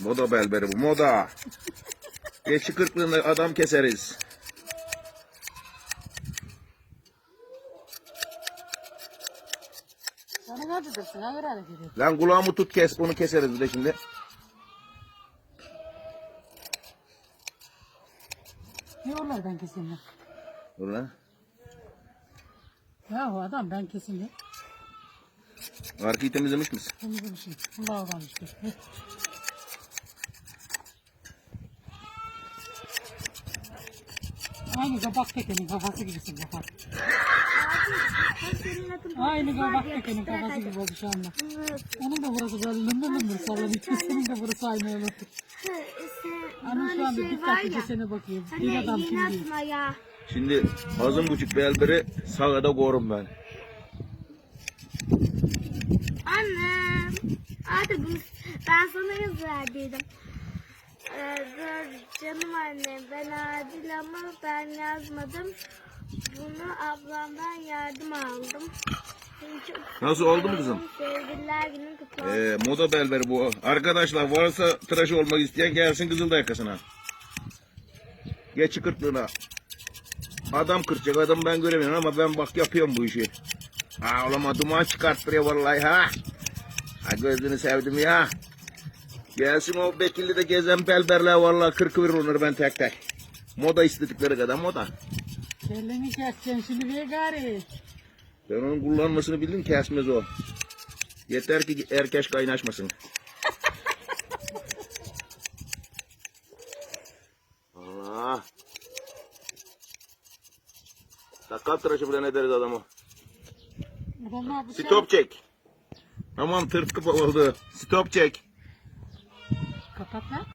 Moda belberi bu moda. Geçi kırklığında adam keseriz. Sana ne dedirsin? Öyle geliyor. Lan kulağımı tut kes onu keseriz bir de şimdi. Ne onlar ben keseyim ya. Dur lan. Yahu adam ben keseyim ya. Arkayı temizlemiş misin? Temizle bir şey. Allah'tan Aynı kabak tekenin kafası gibisin kafa. Aynı kabak tekenin kafası gibi oldu şu anda. Onun da burası böyle lındır lındır sallanıyor. Senin de burası aynı oldu. Ana şu anda dikkatli kesene bakayım. Bir adam kim ya. Şimdi azın buçuk belberi sağda korum ben. Annem. Hadi bunu ben sana yaz verdiydim. Canım annem ben adil ama ben yazmadım. Bunu ablamdan yardım aldım. Nasıl oldu mu kızım? Sevgililer günün kutlu olsun. Ee, moda belberi bu. Arkadaşlar varsa tıraş olmak isteyen gelsin Kızılda yakasına. Geçi kırklığına. Adam kıracak adam ben göremiyorum ama ben bak yapıyorum bu işi. Ha olama duman çıkarttırıyor vallahi ha. Ha gözünü sevdim ya. Gelsin o Bekirli de gezen belberler vallahi kırkı verir onları ben tek tek. Moda istedikleri kadar moda. Kelleni keseceksin şimdi bir gari. Ben onun kullanmasını bildim kesmez o. Yeter ki erkeş kaynaşmasın. Allah. Sakal tıraşı bile ne deriz adamı. Stop çek. Tamam tırtkı oldu. Stop çek. Kapat lan.